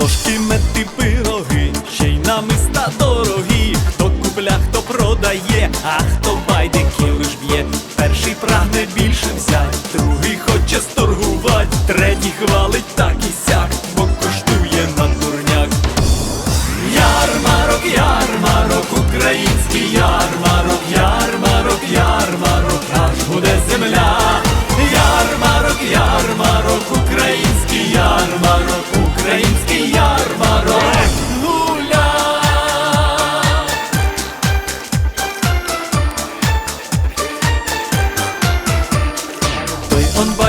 Ложки, мети, пироги, ще й намиста дорогі. Хто купля, хто продає, а хто байдики лиш б'є. Прагне більше взять, другий хоче сторгувать, третій хвалить так і сяк, бо коштує на дурняк. Ярмарок, ярмарок, український ярмарок, ярмарок, ярмарок, аж буде земля.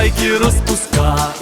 байки розпускай